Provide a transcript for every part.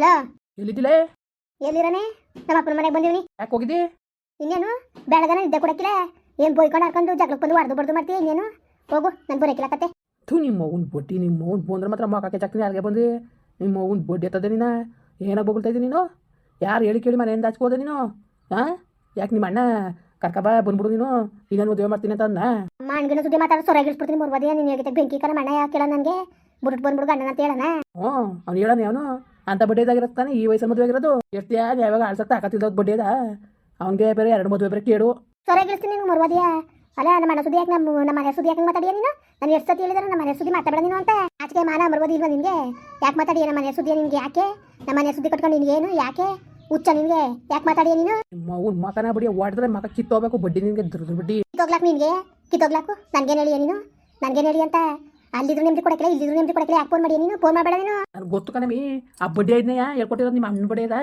Hello ಎಲ್ಲಿದ್ದಿಲೆ? ಎಲ್ಲಿರನೆ? ನಮ್ಮ ಅಪ್ಪನ ಮನೆಗೆ ಬಂದಿವ್ನಿ. ಯಾಕೆ ಹೋಗಿದ್ದಿ? ಇನ್ನೇನು? ಬೆಳಗನ ನಿದ್ದೆ ಕೊಡಕ್ಕಿಲ್ಲ. ಏನು ಬೈಕೊಂಡು ಹಾಕೊಂಡು ಜಗಳಕ್ಕೆ ಬಂದು ಹೊಡೆದು ಬಡ್ದು ಮಾಡ್ತೀಯ ಇನ್ನೇನು? ಹೋಗು ನಾನು ಬರೋಕಿಲ್ಲ ಕತೆ ಥೂ ನಿಮ್ಮ ಅವ್ನ ಬಡ್ಡಿ ನಿಮ್ಮ ಅವ್ನ ಬಂದ್ರೆ ಮಾತ್ರ ಮಾಕಕ್ಕೆ ಚಾಕ್ತೀನಿ ಯಾರಿಗೆ ಬಂದು. ನಿಮ್ಮ ಅವ್ನ ಬಡ್ಡಿ ಎತ್ತದೆ ನೀನು? ಏನಾಗ ಬೊಗಳ್ತಾ ಇದ್ದೀನಿ ನೀನು? ಯಾರು ಹೇಳಿ ಕೇಳಿ ಮನೆಯಿಂದ ಹಚ್ಕೋದೆ ನೀನು? ಹಾಂ ಯಾಕೆ ನಿಮ್ಮ ಅಣ್ಣ ಕರ್ಕಬ ಬಂದ್ಬಿಡು ನೀನು? ಇನ್ನೇನು ಮದುವೆ ಮಾಡ್ತೀನಿ ಅಂತ ಅಂದ ಅಮ್ಮ ಅಣ್ಗಿನ ಸುದ್ದಿ ಮಾತಾಡೋ ಮೂರು ಬದಿಯ ನೀನು ಹೇಗೆ ಬೆಂಕಿ ಕರ ಮಣ್ಣ ಕೇಳ ನನಗೆ. ಬಿಟ್ಟು ಬಂದ್ಬಿಡು ಗಂಡನ ಅಂತ ಹೇಳಣ. ಹ್ಞೂ ಅವ್ನು ಹೇಳೋಣ ಅವನು ಅಂತ ಬಡ್ಡಿದಾಗಿರುತ್ತಾನೆ ಈ ವಯಸ್ಸಲ್ಲಿ ಮದುವೆ ಆಗಿರೋದು. ಎಷ್ಟು ಯಾರು ಯಾವಾಗ ಆಡ್ಸಕ್ತ ಹಾಕತ್ತಿದ್ದೋದು ಬಡ್ಡಿ ಅದ ಅವ್ನಿಗೆ ಬೇರೆ ಎರಡು ಮದುವೆ ಬೇರೆ ಕೇಳು ಸರಿಯಾಗಿರ್ತೀನಿ ನಿಮ್ಗೆ ಮರ್ವಾದಿಯಾ. ಅಲ್ಲ ನಮ್ಮ ಮನೆ ಸುದ್ದಿ ಯಾಕೆ ನಮ್ಮ ನಮ್ಮ ಮನೆ ಸುದ್ದಿ ಯಾಕೆ ಮಾತಾಡಿಯ ನೀನು? ನಾನು ಎಷ್ಟು ಸತಿ ಹೇಳಿದ್ರೆ ನಮ್ಮ ಮನೆ ಸುದ್ದಿ ಮಾತಾಡ ನೀನು ಅಂತ. ಆಚೆಗೆ ಮಾನ ಮರ್ವದಿ ಇಲ್ವಾ ನಿನಗೆ? ಯಾಕೆ ಮಾತಾಡಿಯ ನಮ್ಮ ಮನೆ ಸುದ್ದಿ ನಿನಗೆ ಯಾಕೆ? ನಮ್ಮ ಮನೆ ಸುದ್ದಿ ಕಟ್ಕೊಂಡು ನಿನಗೆ ಏನು ಯಾಕೆ? ಹುಚ್ಚ ನಿನಗೆ. ಯಾಕೆ ಮಾತಾಡಿಯ ನೀನು? ಅವ್ನ ಮಕನ ಬಿಡಿ ಓಡಿದ್ರೆ ಮಕ ಕಿತ್ತೋಗ್ಬೇಕು ಬಡ್ಡಿ ನಿನಗೆ ದುರ್ದು ಬಡ್ಡಿ. ಕಿತ್ತೋಗ್ಲಾಕ್ ನಿನಗೆ? ಕಿತ್ತೋಗ್ಲಾಕು? ನನ್ಗೇನು ಹೇಳಿಯ ನೀನು? ನನ್ಗೇನು ಹೇಳಿ ಅಂತ? ಅಲ್ಲಿದ್ರು ನಿಮ್ದು ಕೊಡಕ್ಕಿಲ್ಲ ಇಲ್ಲಿದ್ರು ನಿಮ್ದು ಕೊಡಕ್ಕಿಲ್ಲ. ಯಾಕೆ ಫೋನ್ ಮಾಡಿ ನೀನು? ಫೋನ್ ಮಾಡಬೇಡ ನೀನು. ನನಗೆ ಗೊತ್ತು ಕಣಮಿ ಆ ಬಡ್ಡಿ ಐದ್ನೆಯ? ಹೇಳ್ಕೊಟ್ಟಿರೋದು ನಿಮ್ಮ ಅಣ್ಣ ಬಡ್ಡಿ ಅದ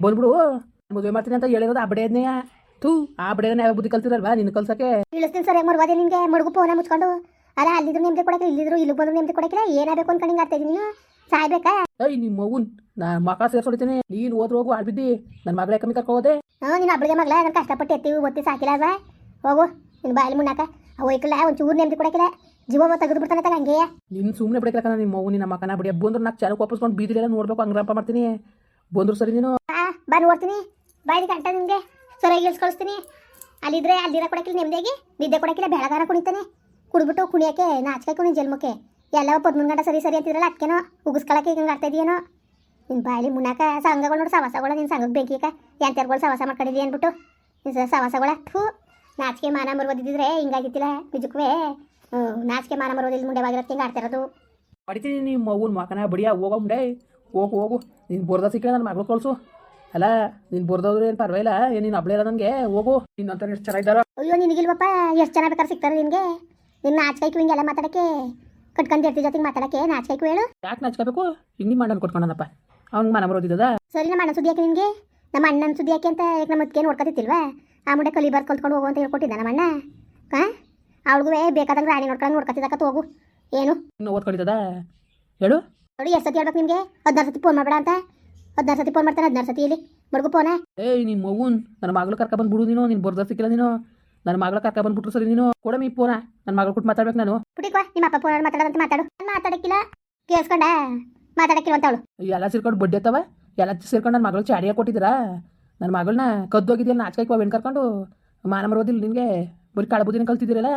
ಬಂದ್ಬಿಡು. ಮದುವೆ ಮಾಡ್ತೀನಿ ಅಂತ ಹೇಳಿರೋದು ಆ ಬಡ್ಡಿ ಐದ್ನೆಯ? ತೂ ಆ ಬಡ್ಡಿ ಯಾವ ಬುದ್ಧಿ ಕಲ್ತಿರಲ್ವಾ ನಿನ್ನ ಕಲ್ಸಕ್ಕೆ? ಇಳಿಸ್ತೀನಿ ಸರ್ ಮರ್ವಾದೆ ನಿಮಗೆ ಮಡುಗು ಫೋನ ಮುಚ್ಕೊಂಡು. ಅಲ್ಲ ಅಲ್ಲಿದ್ರು ನಿಮ್ದು ಕೊಡಕ್ಕಿಲ್ಲ ಇಲ್ಲಿದ್ರು ಇಲ್ಲಿ ಬಂದ್ರು ನಿಮ್ದು ಕೊಡಕ್ಕಿಲ್ಲ ಏನಾಗಬೇಕು ಅನ್ಕೊಂಡು ಹಿಂಗೆ ಆಗ್ತಾ ಇದೀನಿ ನೀನು? ಸಾಯ್ಬೇಕಾ? ಏಯ್ ನಿಮ್ಮ ಮಗುನ್ ನಾ ಮಕ ಸೇರ್ಸೊಡಿತೀನಿ ನೀನು ಹೋದ್ರು ಹೋಗು ಆಡ್ಬಿದ್ದಿ ನನ್ನ ಮಗಳೇ ಕಮ್ಮಿ ಕರ್ಕೊ ಹೋದೆ ನಿನ್ನ ನೀನು ಅಬ್ಬಳಿಗೆ ಮಗಳ ನಾನು ಕಷ್ಟಪಟ್ಟು ಎತ್ತಿ ಒತ್ತಿ ಸಾಕಿಲ್ಲ ಅಲ್ವಾ? ಹೋಗು ನಿನ್ನ ಬಾಯಲ್ಲಿ ಮುನ್ನಾಕ ಹೋಯ್ಕಿಲ್ಲ ಒಂದು ಚೂರು ನೆಮ್ಮದಿ ಕೊಡಕ್ಕಿಲ್ಲ. ಜೀವ ತೆಗೆದು ಬಿಡ್ತಾನೆ ತಾನೆ ಹಂಗೆ. ನಿನ್ ಸುಮ್ಮನೆ ಬಿಡಕ್ಕೆ ನಿಮ್ಮ ಮಗು ನಿನ್ನ ಮಕನ ಬಿಡಿ. ಬಂದ್ರು ನಾಲ್ಕು ಕೊಂಡು ವಾಪಸ್ಕೊಂಡು ಬೀದಿಲೆಲ್ಲ ನೋಡ್ಬೇಕು ಹಂಗ್ರಪ್ಪ ಮಾಡ್ತೀನಿ. ಬಂದ್ರು ಸರಿ ನೀನು. ಆ ಬಾ ನೋಡ್ತೀನಿ. ಬಾಯಿ ಗಂಟ ನಿಮಗೆ. ಸೊರಗಿ ಕಳಿಸ್ತೀನಿ. ಅಲ್ಲಿದ್ರೆ ಅಲ್ಲಿರ ಕೊಡಕ್ಕಿಲ್ಲ ನೆಮ್ಮದಿಯಾಗಿ ನಿದ್ದೆ ಕೊಡಕ್ಕಿಲ್ಲ ಬೆಳಗಾರ ಕುಣಿತಾನೆ. ಕುಡ್ಬಿಟ್ಟು ಕುಣಿಯಕ್ಕೆ ನಾಚಿಕೆ ಕುಣಿ ಜನ್ಮಕ್ಕೆ ಎಲ್ಲ ಪದ್ಮೂರು ಗಂಟೆ ಸರಿ ಸರಿ ಅಂತಿದ್ರಲ್ಲ ಅದಕ್ಕೇನೋ ಉಗಿಸ್ಕೊಳಕ್ಕೆ ಈಗ ಆಡ್ತಾ ಇದೆಯೇನೋ. ನಿನ್ನ ಬಾಯಲ್ಲಿ ಮುನ್ನಾಕ ಸಂಘಗಳು ನೋಡಿ ಸವಾಸಗಳ ನಿನ್ನ ಸಂಘಕ್ಕೆ ಬೆಂಕಿಕ ಎಂತೆರ್ಗಳು ಸವಾಸ ಮಾಡ್ಕೊಂಡಿದ್ದಿ ಅಂದ್ಬಿಟ್ಟು. ನಿನ್ನ ಸವಾಸಗಳ ಥೂ. ನಾಚಿಕೆ ಮಾನ ಮರ್ಬೋದಿದ್ರೆ ಹಿಂಗಾಗಿತ್ತಿಲ್ಲ ನಿಜಕ್ಕೂ ಹ್ಞೂ ನಾಚಿಕೆ ಮಾನ ಮರೋದಿಲ್ಲ ಮುಂಡೆವಾಗಿರೋದು ಹಿಂಗೆ ಆಡ್ತಾ ಇರೋದು. ಹೊಡಿತೀನಿ ನಿಮ್ಮ ಮಗುನ ಮಕನ ಬಡಿಯ ಹೋಗೋ ಮುಂಡೆ. ಹೋಗು ಹೋಗು. ನೀನು ಬರ್ದ ಸಿಕ್ಕ ನನ್ನ ಮಗಳು ಕಳಿಸು. ಅಲ್ಲ ನೀನು ಬುರ್ದವ್ರು ಏನು ಪರವಾಗಿಲ್ಲ ಏನು ನೀನು ಅಬ್ಳೇ ಇಲ್ಲ ನನಗೆ ಹೋಗು. ನಿನ್ನಂತ ಎಷ್ಟು ಚೆನ್ನಾಗಿದ್ದಾರ ಅಯ್ಯೋ ನಿನಗಿಲ್ವಪ್ಪ ಎಷ್ಟು ಚೆನ್ನಾಗಿ ಬೇಕಾದ್ರೆ ಸಿಗ್ತಾರೆ ನಿನಗೆ. ನಿನ್ನ ನಾಚಿಕೆ ಹಿಂಗೆಲ್ಲ ಮಾತಾಡಕ್ಕೆ ಕಟ್ಕೊಂಡು ಇರ್ತಿ ಜೊತೆಗೆ ಮಾತಾಡಕ್ಕೆ ನಾಚಿಕೆ ಹೇಳು. ಯಾಕೆ ನಾಚ್ಕೋಬೇಕು ಹಿಂಗೆ ನಿಮ್ಮ ಅಣ್ಣನ ಕೊಟ್ಕೊಂಡನಪ್ಪ. ಅವ್ನಿಗೆ ಮನ ಬರೋದಿದ್ದದ ಸರಿ ನಮ್ಮ ಅಣ್ಣ ಸುದ್ದಿ ಯಾಕೆ ನಿನಗೆ? ನಮ್ಮ ಅಣ್ಣನ ಸುದ್ದಿ ಯಾಕೆ ಅಂತ ಯಾಕ ನಮ್ಮ ಅದಕ್ಕೆ ನೋಡ್ಕೊತಿತ್ತಿಲ್ವಾ ಆ ಮುಂಡೆ ಕಲಿಬಾರ್ ಕಲ್ತ್ಕೊಂಡು ಹೋಗು ಅಂತ ಹೇಳ್ಕೊಟ್ಟಿದ್ದ ನಮ್ಮ ಅಣ್ಣ. ಹಾಂ ಅವಳಿಗೂ ಬೇಕಾದಾಗ ರಾಣಿ ನೋಡ್ಕೊಂಡು ನೋಡ್ಕೊತಿದ್ದಕ್ಕ ಹೋಗು ಏನು? ಇನ್ನು ಓದ್ಕೊಂಡಿದ್ದದ ಹೇಳು. ನೋಡಿ ಎಷ್ಟು ಸತಿ ಹೇಳ್ಬೇಕು ನಿಮಗೆ? ಹದಿನಾರು ಸತಿ ಫೋನ್ ಮಾಡಬೇಡ ಅಂತ. ಹದಿನಾರು ಸತಿ ಫೋನ್ ಮಾಡ್ತಾನೆ ಹದಿನಾರು ಸತಿ ಇಲ್ಲಿ. ಮಡ್ಗು ಫೋನ ಏಯ್ ನಿನ್ನ ಮಗುನ್ ನನ್ನ ಮಗಳು ಕರ್ಕ ಬಂದ್ಬಿಡು ನೀನು. ನಿನ್ ಬರ್ದ ಸಿಕ್ಕಿಲ್ಲ ನೀನು. ನನ್ನ ಮಗಳ ಕರ್ಕ ಬಂದ್ಬಿಟ್ರು ಸರಿ ನೀನು. ಕೊಡ ಮೀ ಫೋನ ನನ್ನ ಮಗಳು ಕೊಟ್ಟು ಮಾತಾಡ್ಬೇಕು ನಾನು. ಪುಟಿಕ್ವಾ ನಿಮ್ಮ ಅಪ್ಪ ಫೋನ್ ಮಾತಾಡೋದಂತ ಮಾತಾಡು. ನಾನು ಮಾತಾಡಕ್ಕಿಲ್ಲ. ಕೇಳಿಸ್ಕೊಂಡ? ಮಾತಾಡಕ್ಕಿಲ್ಲ ಅಂತ ಅವಳು. ಎಲ್ಲ ಸೇರ್ಕೊಂಡು ಬಡ್ಡಿ ಅತ್ತವ ಎಲ್ಲ ಸೇರ್ಕೊಂಡು ನನ್ನ ಮಗಳು ಚಾಡಿಯಾಗಿ ಕೊಟ್ಟಿದ್ದೀರಾ? ನನ್ನ ಮಗಳನ್ನ ಕದ್ದೋಗಿದ್ಯಲ್ಲ ನಾಚಕಾಯ್ಕೋ ಬೆಣ್ಣು ಕರ್ಕೊಂಡು? ಮಾನ ಮರೋದಿಲ್ಲ ನಿನಗೆ? ಬರೀ ಕಳಬುದಿನ ಕಲ್ತಿದ್ದೀರಲ್ಲ?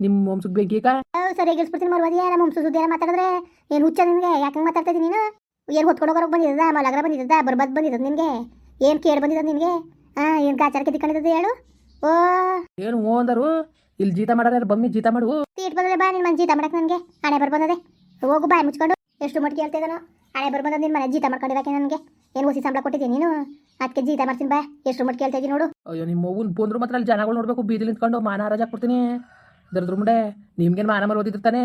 ನಿಮ್ಮ ವಂಶಕ್ಕೆ ಬೆಂಕಿ ಕಾ ಸರಿ ಗೆಲ್ಸ್ಬಿಡ್ತೀನಿ ಮರ್ವಾದಿಯ ನಮ್ಮ ಮುಂಸು ಸುದ್ದಿ ಮಾತಾಡಿದ್ರೆ ಏನು ಹುಚ್ಚ ನಿನಗೆ ಯಾಕೆ ಮಾತಾಡ್ತಾ ಇದ್ದೀನಿ ನೀನು? ಏನು ಹೊತ್ಕೊಂಡು ಹೋಗೋಕೆ ಬಂದಿದ್ದ ಮಲಗ್ರ ಬಂದಿದ್ದ ಬರ್ಬದ್ ಬಂದಿದ್ದದ ನಿನಗೆ ಏನು ಕೇಳಿ ಬಂದಿದ್ದ ನಿನಗೆ ಹಾಂ ಏನು ಗಾಚಾರಕ್ಕೆ ತಿಕ್ಕೊಂಡಿದ್ದದ ಹೇಳು? ಓ. ಏನು ಹ್ಞೂ ಅಂದರು? ಇಲ್ಲಿ ಜೀತ ಮಾಡೋರು ಬಮ್ಮಿ ಜೀತ ಮಾಡು. ತೀಟ್ ಬಂದದೆ ಬಾ ನಿನ್ನ ಮನೆ ಜೀತ ಮಾಡಕ್ಕೆ ನನಗೆ. ಹಣೆ ಬರ್ಬಂದದೆ ಹೋಗು ಬಾಯಿ ಮುಚ್ಕೊಂಡು. ಎಷ್ಟು ಮಟ್ಟಿಗೆ ಹೇಳ್ತಾ ಇದ್ದಾನೋ? ಹಣೆ ಬರ್ಬಂದ ನಿನ್ನ ಮನೆ ಜೀತ ಮಾಡ್ಕೊಂಡಿದ್ದಕ್ಕೆ ನನಗೆ. ಏನು ಹೊಸಿ ಸಂಬಳ ಕೊಟ್ಟಿದ್ದೀನಿ ನೀನು? ಅದಕ್ಕೆ ಜೀತ ಮಾಡ್ತೀನಿ ಬಾ. ಎಷ್ಟು ಮಟ್ಟಿಗೆ ಹೇಳ್ತಾ ಇದ್ದೀನಿ ನೋಡು. ಅಯ್ಯೋ ನಿಮ್ಮ ಮಗುನ್ ಬಂದ್ರು ಮಾತ್ರ ಅಲ್ಲಿ ಜನಗಳು ನೋಡಬೇಕು ಬೀದಿ ನಿಂತ್ಕೊಂಡು ಮಾನ ಹರಾಜ್ ಹಾಕ್ಬಿಡ್ತೀನಿ ದರ್ದ್ರ ಮುಂಡೆ ನಿಮ್ಗೇನು ಮಾನ ತಾನೆ?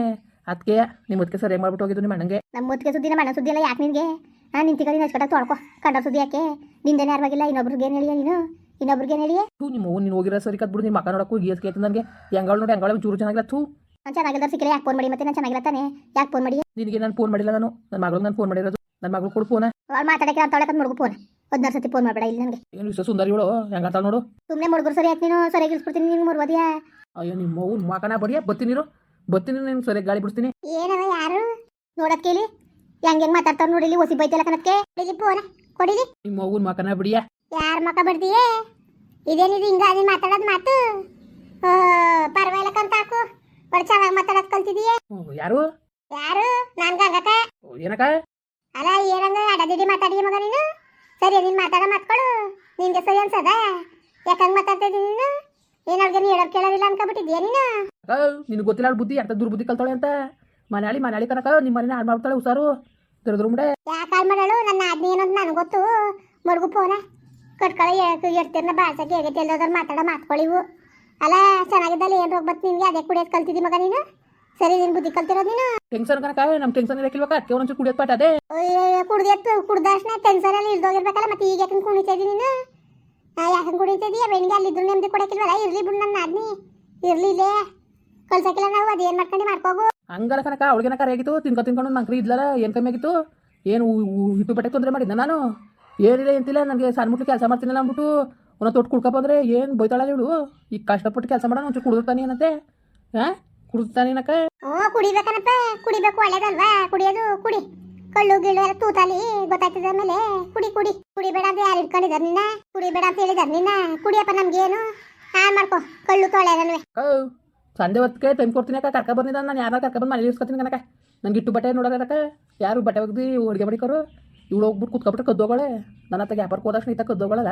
ಅದಕ್ಕೆ ನಿಮ್ಮ ಅದಕ್ಕೆ ಸರಿಯಾಗಿ ಮಾಡ್ಬಿಟ್ಟು ಹೋಗಿದ್ದು ನಿಮ್ಮ ಅಣ್ಣಂಗೆ. ನಮ್ಮ ಮುತ್ತಿಗೆ ಸುದ್ದಿ ನಮ್ಮ ಅಣ್ಣ ಸುದ್ದಿ ಯಾಕೆ ನಿನಗೆ? ಹಾಂ ನಿಂತಿ ಕಡೆ ನಚ್ಕಟ್ಟ ತೊಳ್ಕೊ ಕಂಡ ಸುದ್ದಿ ಯಾಕೆ? ನಿಂದೇನೆ ಅರ್ವಾಗಿಲ್ಲ ಇನ್ನೊಬ್ರಿಗೆ ಏನು ಹೇಳಿಯ ನೀನು? ಇನ್ನೊಬ್ರಿಗೆ ಏನು ಹೇಳಿಯೇ? ಥೂ ನಿಮ್ಮ ಮಗು ನೀನು ಹೋಗಿರೋ ಸರಿ ಕದ್ಬಿಡು ನಿಮ್ಮ ಮಕ್ಕ ನೋಡಕ್ಕೂ ಗೀಸ್ ಕೇಳ್ತು ನನಗೆ ಹೆಂಗಳು ನೋಡಿ ಹೆಂಗಳು ಚೂರು ಚೆನ್ನಾಗಿಲ್ಲ ಥೂ. ನಾನು ಚೆನ್ನಾಗಿಲ್ಲ ಸಿಕ್ಕಿಲ್ಲ ಯಾಕೆ ಫೋನ್ ಮಾಡಿ? ಮತ್ತೆ ನಾನು ಚೆನ್ನಾಗಿಲ್ಲ ತಾನೆ? ಯಾಕೆ ಫೋನ್ ಮಾಡಿ? ನಿನಗೆ ನಾನು ಫೋನ್ ಮಾಡಿಲ್ಲ ನಾನು. ನನ್ನ ಮಗಳು ನಾನು ಫೋನ್ ಮಾಡಿರೋದು. ನನ್ನ ಮಗಳು ಕೊಡು ಫೋನ ಅವ್ರು ಮಾತಾಡಕ್ಕೆ ನಾನು ತೊಳಕತ್ ಮುಡುಗು ಫೋನ್ ಹದಿನಾರು ಸತಿ ಫೋನ್ ಮಾಡಬೇಡ ಇಲ್ಲಿ ನನಗೆ. ಏನು ವಿಶ್ವ ಸುಂದರಿಗಳು ಹೆಂಗಂತಾಳ ನೋಡು. ಸುಮ್ಮನೆ ಮುಡುಗರು ಸರಿ ನೀನು ಸರಿಯಾಗಿ ಇಳಿಸ್ಬಿಡ್ತೀನಿ ನೀನು ಮುರ್ವದಿಯ ಅಯ್ಯೋ ನಿಮ್ಮ ಮಗು ಮಕನ ಬಡಿಯ? ಬತ್ತೀನಿರು ಬತ್ತೀನಿ ನೀನು ಸರಿಯಾಗಿ ಗಾಳಿ ಬಿಡ್ತೀನಿ ಏನವ ಯಾರು? ನೋಡಕ್ಕೆ ಕೇಳಿ. ಹೆಂಗ್ ಹೆಂಗ್ ಮಾತಾಡ್ತಾರ ನೋಡಿ ಇಲ್ಲಿ ಒಸಿ ಬೈತಲ್ಲ ಕನಕ್ಕೆ ಫೋನ್ ಕೊಡಿಲಿ. ನಿಮ್ಮ ಮಗುನ ಮಕನ ಬಿಡಿಯ? ಯಾರ ಮಕ ಬಿಡ್ತೀಯೇ ಇದೇನಿದು ಹಿಂಗ ನೀನ್ ಮಾತಾಡೋದು ಮಾತು? ಪರವಾಗಿಲ್ಲ ಕಂತ ಹಾಕು ಒಳ್ಳೆ ಚೆನ್ನಾಗಿ ಮಾತಾಡೋದು ಕಲ್ತಿದೀಯೇ ಯಾರು? ಯಾರು? ನಾನ್ ಗಂಗಕ್ಕ. ಓ, ಏನಕ್ಕ? ಅಲ್ಲ ಏನಂಗ ಅಡದಿಡಿ ಮಾತಾಡಿ ಮಗ ನೀನು? ಸರಿ ನೀನು ಮಾತಾಡೋ ಮಾತ್ಕೊಳು. ನಿನ್ಗೆ ಸರಿ ಅನ್ಸದ? ಯಾಕಂಗ್ ಮಾತಾಡ್ತಾ ಇದೀನಿ ನೀನು? ಏನ್ ನೀ ಹೇಳೋರು ಕೇಳೋದಿಲ್ಲ ಅನ್ಕೊಬಿಟ್ಟಿದ್ಯಾ ನೀನು? ನಿನಗೆ ಗೊತ್ತಿಲ್ಲ ಅವ್ಳ ಬುದ್ಧಿ ಅಂತ ದುರ್ಬುದ್ಧಿ ಕಲ್ತಾಳೆ ಅಂತ? ಮನಾಳಿ ಮನಾಳಿ ಕನಕ ನಿಮ್ಮ ಮನೇನ ಹಾಳು ಮಾಡ್ತಾಳೆ ಹುಷಾರು. ತಿರುದ್ರು ಮುಂಡೆ ಯಾಕೆ ಹಾಳು ಮಾಡಳು? ನನ್ನ ಆಜ್ಞೆ ಏನೋ ನನಗೆ ಗೊತ್ತು. ಮರ್ಗು ಫೋನ. ಕಟ್ಕೊಳ್ಳಿ ಎಡ್ತಿರ್ನ ಬಾಳ್ಸಕ್ಕೆ ಹೇಗೆ ಎಲ್ಲೋದ್ರ ಮಾತಾಡೋ ಮಾತ್ಕೊಳ್ಳಿವು ಅಲ್ಲ ಚೆನ್ನಾಗಿದ್ದಲ್ಲಿ ಏನು ರೋಗ ಬತ್ತು ನಿನಗೆ? ಅದೇ ಕುಡಿಯೋದು ಕಲ್ತಿದ್ದಿ ಮಗ ನೀನು? ಸರಿ ನಿನ್ ಬುದ್ಧಿ ಕಲ್ತಿರೋದಿನ ನೀನು? ಟೆನ್ಷನ್ ಕನಕ ನಮ್ಮ ಟೆನ್ಷನ್ ಇರಕ್ಕಿಲ್ವಕ್ಕ ಅದಕ್ಕೆ ಒಂಚೂರು ಕುಡಿಯೋದ್ ಪಾಠ ಅದೇ? ಕುಡ್ದು ಕುಡ್ದಷ್ಟೇ ಟೆನ್ಷನ್ ಅಲ್ಲಿ ಇಳ್ದೋಗಿರ್ಬೇಕಲ್ಲ ಮತ್ತೆ ಈಗ ಯಾಕಂಗೆ ಕುಣಿತಾ ಇದೀನಿ ನೀನು? ಯಾಕಂಗೆ ಕುಣಿತಾ ಇದೀಯ ಬೆಳಿಗ್ಗೆ ಅಲ್ಲಿದ್ರು ನೆಮ್ಮದಿ ಕೊಡಕ್ಕಿಲ್ವಲ್ಲ ಇರ್ಲಿ ಬಿಡು ನನ್ನ ಅದ್ನಿ ಇರ್ಲಿ ಇಲ್ಲೇ. ಕಲ್ಸಕ್ಕಿಲ್ಲ ನಾವು ಅದೇನ್ ಮಾಡ್ಕೊಂಡು ಮಾಡ್ಕೋಗು. ಹಂಗಲ್ಲ ಕನಕ ಅವಳಿಗೆ ಕರೆ ಆಗಿತ್ತು ತಿನ್ಕೊ ತಿನ್ಕೊಂಡು ನಂಕ್ರಿ ಇದ್ಲಲ್ಲ ಏನು ಕಮ್ಮಿ ಆಗಿತ್ತು? ಏನು ಹಿಟ್ಟು ಬಟ್ಟೆ ತೊಂದರೆ ಮಾಡಿದ್ದ ನಾನು? ಏನಿಲ್ಲ ಎಂತಿಲ್ಲ ನನಗೆ ಸಣ್ಣ ಮುಟ್ಟಿ ಕೆಲಸ ಮಾಡ್ತೀನಲ್ಲ ಅಂದ್ಬಿಟ್ಟು ಒಂದೊಂದು ತೊಟ್ಟು ಕುಡ್ಕೊ ಬಂದರೆ ಏನು ಬೈತಾಳಲ್ಲ ಇವಳು? ಈಗ ಕಷ್ಟಪಟ್ಟು ಕೆಲಸ ಮಾಡೋಣ ಒಂಚೂರು ಕುಡಿದಿರ್ತಾನೆ ಏನಂತೆ? ಹಾಂ ಕುಡಿದ್ತಾನೆ ಏನಕ್ಕೆ? ಓ ಕುಡಿಬೇಕನಪ್ಪ. ಕುಡಿಬೇಕು ಒಳ್ಳೇದಲ್ವಾ? ಕುಡಿಯೋದು ಕುಡಿ. ಕಳ್ಳು ಗಿಳ್ಳು ಎಲ್ಲ ತೂತಾಲಿ ಗೊತ್ತಾಗ್ತದೆ ಮೇಲೆ ಕುಡಿ ಕುಡಿ. ಕುಡಿಬೇಡ ಅಂತ ಯಾರು ಇಟ್ಕೊಂಡಿದಾರ ನಿನ್ನ? ಕುಡಿಬೇಡ ಅಂತ ಹೇಳಿದಾರ ನಿನ್ನ? ಕುಡಿಯಪ್ಪ ನಮ್ಗೇನು? ಹಾಳು ಮಾಡ್ಕೋ. ಕಳ್ಳು ತೊಳೆದನ್ವೆ ಸಂಜೆ ಹೊತ್ತಿಗೆ ತಂದು ಕೊಡ್ತೀನಿ ಅಕ್ಕ. ಕರ್ಕ ಬಂದಿದ್ದ ನಾನು. ಯಾರು ಕರ್ಕ ಬಂದು ಮನೇಲಿ ಇಸ್ಕೊತೀನಿ ಕನಕ ನನಗೆ ಇಟ್ಟು ಬಟ್ಟೆ ನೋಡೋದಕ್ಕ ಯಾರು ಬಟ್ಟೆ ಒಗ್ದು ಅಡುಗೆ ಮಾಡಿಕೋರು? ಇವಳು ಹೋಗ್ಬಿಟ್ಟು ಕುತ್ಕೊಬಿಟ್ಟು ಕದ್ದೋಗಳೆ ನನ್ನ ಹತ್ರ ವ್ಯಾಪಾರಕ್ಕೆ ಹೋದಷ್ಟು ಈತ ಕದ್ದೋಗಳಲ್ಲ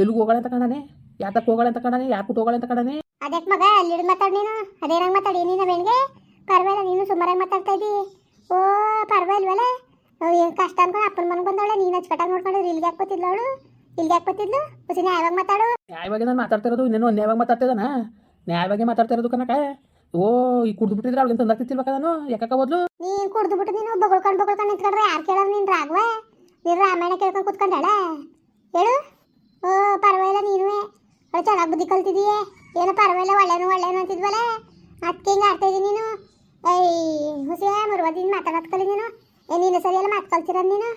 ಎಲ್ಲಿಗೆ ಹೋಗಳೆ ಅಂತ ಕಣನೆ. ಯಾತಕ್ಕೆ ಹೋಗಳೆ ಅಂತ ಕಣನೆ. ಯಾಕೆ ಹೋಗಳೆ ಅಂತ ಕಣನೆ. ಅದಕ್ಕೆ ಮಗ ಅಲ್ಲಿ ಮಾತಾಡ್ ನೀನು? ಅದೇನಂಗ್ ಮಾತಾಡಿ? ನೀನು ಬೆಣ್ಗೆ ಪರವಾಗಿಲ್ಲ ನೀನು ಸುಮಾರಾಗಿ ಮಾತಾಡ್ತಾ ಇದ್ದಿ. ಓ ಪರವಾಗಿಲ್ವಲ್ಲ ಏನು ಕಷ್ಟ ಅನ್ಕೊಂಡು ಅಪ್ಪನ ಮನೆಗೆ ಬಂದವಳೆ? ನೀನು ಅಚ್ಚಕಟ್ಟಾಗಿ ನೋಡ್ಕೊಂಡು ಇಲ್ಲಿಗೆ ಯಾಕೆ ಬತ್ತಿದ್ಲು ಅವಳು? ಇಲ್ಲಿಗೆ ಯಾಕೆ ಬತ್ತಿದ್ಲು ಹುಸಿನ ಯಾವಾಗ ಮಾತಾಡು. ನ್ಯಾಯವಾಗಿ ನಾನು ಮಾತಾಡ್ತಿರೋದು ಇನ್ನೇನು ನ್ಯಾಯವಾಗಿ ಮಾತಾಡ್ತಿದ್ದಾನ ನ್ಯಾಯವಾಗಿ ಮಾತಾಡ್ತಿರೋದು ಕನಕ ಓ ಈ ಕುಡ್ದು ಬಿಟ್ಟಿದ್ರೆ ಅವಳಿಗೆ ತಂದಾಗ್ತಿತ್ತಿಲ್ವಕ್ಕ ನಾನು? ಯಾಕಕ್ಕ ಹೋದ್ಲು? ನೀನು ಕುಡ್ದು ಬಿಟ್ಟು ನೀನು ಬಗಳ್ಕೊಂಡು ಬಗಳ್ಕೊಂಡು ನಿಂತ್ಕೊಂಡ್ರೆ ಯಾರು ಕೇಳೋರು ನೀನು ರಾಘವ? ನೀನು ರಾಮಾಯಣ ಕೇಳ್ಕೊಂಡು ಕುತ್ಕೊಂಡಾಳ? ಹೇಳು? ಓ ಪರವಾಗಿಲ್ಲ ಚೆನ್ನಾಗಿ ಬುದ್ಧಿ ಕಲ್ತಿದೀಯ? ಏನೋ ಪರವಾಗಿಲ್ಲ ಒಳ್ಳೇನು ಒಳ್ಳೇನು ಅಂತಿದ್ವಲ್ಲ ಅದಕ್ಕೆ ಹಿಂಗೆ ಆಡ್ತಾ ಇದ್ದೀನಿ ನೀನು? ಐ ಹುಸಿಯ ಮುರುವದಿನ ಮಾತಾಡೋದು ಕಲಿ ನೀನು? ಏ, ನೀನು ಸರಿ ಎಲ್ಲ ಮಾತು ಕಲ್ತಿರ ನೀನು?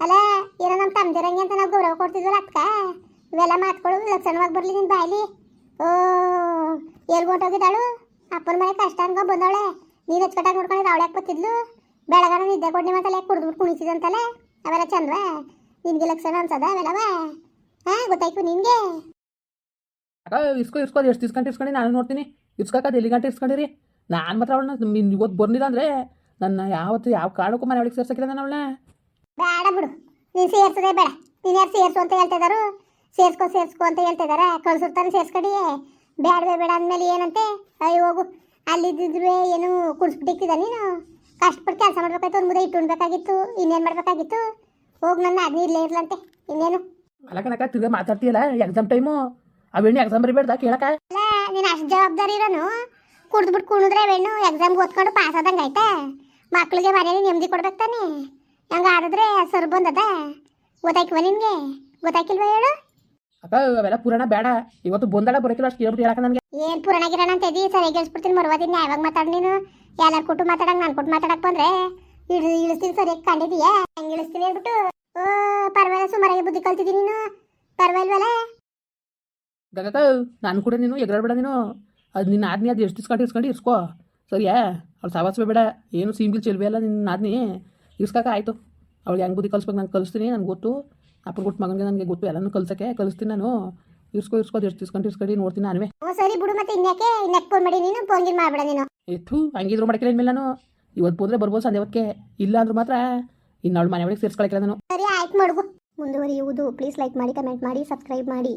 ಅಲ್ಲ ಏನೋ ನಮ್ಮ ತಮ್ಮದಿರಂಗೆ ಅಂತ ನಾವು ಗೌರವ ಕೊಡ್ತಿದ್ವಲ್ಲ ಅದಕ್ಕೆ ಇವೆಲ್ಲ ಮಾತುಗಳು ಲಕ್ಷಣವಾಗಿ ಬರಲಿ ನಿನ್ನ ಬಾಯ್ಲಿ ಓ ಎಲ್ಲಿ ಹೊಂಟೋಗಿದ್ದಾಳು? ಅಪ್ಪನ ಮನೆ ಕಷ್ಟ ಅನ್ಕೊ ಬಂದವಳೆ? ನೀನು ಹಚ್ಕಟ್ಟಾಗಿ ನೋಡ್ಕೊಂಡಿದ್ದು ಅವಳೆ ಯಾಕೆ ಬತ್ತಿದ್ಲು ಬೆಳಗಾನ ನಿದ್ದೆ ಕೊಡ್ನಿ ಅಂತಲ್ಲ ಕುಡಿದ್ಬಿಟ್ಟು ಕುಣಿಸಿದಂತಲ್ಲ ಅವೆಲ್ಲ ಚಂದವಾ? ನಿನಗೆ ಲಕ್ಷಣ ಅನ್ಸದ ಅವೆಲ್ಲವ ಹಾಂ, ಗೊತ್ತಾಯ್ತು ನಿನ್ಗೆ? ಅಕ್ಕ ಇಸ್ಕೋ ಇಸ್ಕೋ ಎಷ್ಟು ಇಸ್ಕೊಂಡು ಇಸ್ಕೊಂಡು ನಾನು ನೋಡ್ತೀನಿ. ಇಸ್ಕೊಕ್ಕದು ಎಲ್ಲಿ ಗಂಟೆ ಇಸ್ಕೊಂಡಿರಿ ನಾನು ಮಾತ್ರ ಅವಳನ್ನ ಇವತ್ತು ಬರ್ಲಿಲ್ಲ ಅಂದರೆ ನನ್ನ ಯಾವತ್ತು ಯಾವ ಕಾರಣಕ್ಕೂ ಮನೆ ಒಳಗೆ ಸೇರ್ಸಕ್ಕಿಲ್ಲ ನಾನು ಅವಳನ್ನ. ಬೇಡ ಬಿಡು. ನೀನು ಸೇರ್ಸದೆ ಬೇಡ. ನೀನು ಯಾರು ಸೇರ್ಸು ಅಂತ ಹೇಳ್ತಾ ಇದ್ದಾರು ಸೇರ್ಸ್ಕೊ ಸೇರ್ಸ್ಕೊ ಅಂತ ಹೇಳ್ತಾ ಇದಾರೆ. ಕಳ್ಸಿರ್ತಾನೆ ಸೇರ್ಸ್ಕಡಿ. ಬೇಡವೇ ಬೇಡ ಅಂದಮೇಲೆ ಏನಂತೆ? ಅಯ್ಯ ಹೋಗು. ಅಲ್ಲಿದ್ದಿದ್ರೆ ಏನು ಕುಡಿಸ್ಬಿಟ್ಟಿಕ್ಕಿದ ನೀನು? ಕಷ್ಟಪಟ್ಟು ಕೆಲಸ ಮಾಡ್ಬೇಕಾಯ್ತು ಒಂದು ಮುದ್ದೆ ಇಟ್ಟು ಉಣ್ಬೇಕಾಗಿತ್ತು ಇನ್ನೇನು ಮಾಡಬೇಕಾಗಿತ್ತು? ಹೋಗಿ ನನ್ನ ಅದ್ನಿ ಇಲ್ಲೇ ಇರ್ಲಂತೆ. ಇನ್ನೇನು? ಅಲ್ಲ ಕಣಕ್ಕ ತಿರ್ಗಾ ಮಾತಾಡ್ತೀಯಲ್ಲ ಎಕ್ಸಾಮ್ ಟೈಮು ಅವೆಣ್ಣೆ ಎಕ್ಸಾಮ್ ಬರಿಬೇಡ್ದ? ಕೇಳಕ ನೀನು ಅಷ್ಟು ಜವಾಬ್ದಾರಿ ಇರೋನು. ಕುಡ್ದ್ಬಿಟ್ಟು ಕುಣಿದ್ರೆ ಅವೇನು ಎಕ್ಸಾಮ್ ಓದ್ಕೊಂಡು ಪಾಸ್ ಆದಂಗೆ ಆಯ್ತಾ? ಮಕ್ಳಿಗೆ ಮನೇಲಿ ನೆಮ್ಮದಿ ಕೊಡ್ಬೇಕು ತಾನೆ. ಹಂಗೆ ಆಡಿದ್ರೆ ಸರ್ ಬಂದದ? ಗೊತ್ತಾಯ್ಕವ ನಿನಗೆ? ಗೊತ್ತಾಯ್ಕಿಲ್ವ ಹೇಳು? ಅಪ್ಪ ಅವೆಲ್ಲ ಪುರಾಣ ಬೇಡ. ಇವತ್ತು ಬಂದಾಳ ಬರೋಕಿಲ್ಲ ಅಷ್ಟು ಕೇಳ್ಬಿಟ್ಟು ಹೇಳಕ ನನಗೆ. ಏನು ಪುರಾಣ ಗಿರಾಣ ಅಂತ ಇದ್ದೀ ಸರಿ ಗೆಲ್ಸ್ಬಿಡ್ತೀನಿ ಮರುವಾದಿನ ಯಾವಾಗ ಮಾತಾಡ್ ನೀನು? ಎಲ್ಲಾರು ಕೊಟ್ಟು ಮಾತಾಡಂಗೆ ನಾನು ಕೊಟ್ಟು ಮಾತಾಡಕ್ ಬಂದ್ರೆ? ಇಳಿದು ಇಳಿಸ್ತೀನಿ ಸರಿಯಾಗಿ ಕಂಡಿದೀಯಾ? ಹೆಂಗೆ ಇಳಿಸ್ತೀನಿ ಹೇಳ್ಬಿಟ್ಟು? ಓ ಪರವಾಗಿಲ್ಲ ಸುಮಾರಾಗಿ ಬುದ್ಧಿ ಕಲ್ತಿದ್ದೀನಿ ನೀನು. ಪರವಾಗಿಲ್ವಲ್ಲ? ಗಗಕ ನಾನು ಕೂಡ ನೀನು ಎಗರಾಡ್ಬೇಡ ನೀನು. ಅದು ನಿನ್ನ ಆದ್ನಿ ಅದು ಎಷ್ಟು ಇಸ್ಕೊಂಡು ಇಸ್ಕೊಂಡು ಇರ್ಸ್ಕೋ. ಸರಿಯಾ? ಅವ್ಳು ಸಾವಾಸ ಬೇಡ. ಏನು ಸೀಮ್ಗಿಲ್ ಚೆಲ್ಬೇಲ್ಲ ಅಲ್ಲ ನಿನ್ನ ಆದ್ನಿ ಇಸ್ಕಾಕ ಆಯಿತು. ಅವಳು ಹೆಂಗೆ ಬುದ್ಧಿ ಕಲಿಸ್ಬೇಕು ನಾನು ಕಲಿಸ್ತೀನಿ ನನಗೆ ಗೊತ್ತು. ಅಪ್ಪನ ಕೊಟ್ಟು ಮಗನಿಗೆ ನನಗೆ ಗೊತ್ತು ಎಲ್ಲನೂ ಕಲ್ಸಕ್ಕೆ. ಕಲಿಸ್ತೀನಿ ನಾನು. ಇಸ್ಕೊ ಇಸ್ಕೋದು ಎಷ್ಟು ಇಸ್ಕೊಂಡು ಇಸ್ಕೊಂಡು ನೋಡ್ತೀನಿ ನಾನು ಸರಿ ಬಿಡು ಮತ್ತೆ ಇನ್ಯಾಕೆ? ಇನ್ಯಾಕೆ ಫೋನ್ ಮಾಡಿ ನೀನು ಫೋನ್ ಗಿನ್ ಮಾಡಬೇಡ ನೀನು. ಎತ್ತು ಹಂಗಿದ್ರು ಮಾಡ್ಕೊಳ್ಳಿ ಇನ್ಮೇಲೆ ನಾನು. ಇವತ್ತು ಹೋದ್ರೆ ಬರ್ಬೋದು ಸಂಜೆ ಹೊತ್ತಿಗೆ ಇಲ್ಲ ಅಂದ್ರೆ ಮಾತ್ರ. ಇನ್ನು ಅವಳು ಮನೆ ಒಳಗೆ ಸೇರ್ಸ್ಕೊಳಕ್ಕೆ ನಾನು. ಸರಿ ಆಯ್ತು ಮಾಡ್ಬೋ ಮುಂದುವರಿಯುವುದು. ಪ್ಲೀಸ್ ಲೈಕ್ ಮಾಡಿ ಕಮೆಂಟ್ ಮಾಡಿ ಸಬ್ಸ್ಕ್ರೈಬ್ ಮಾಡಿ.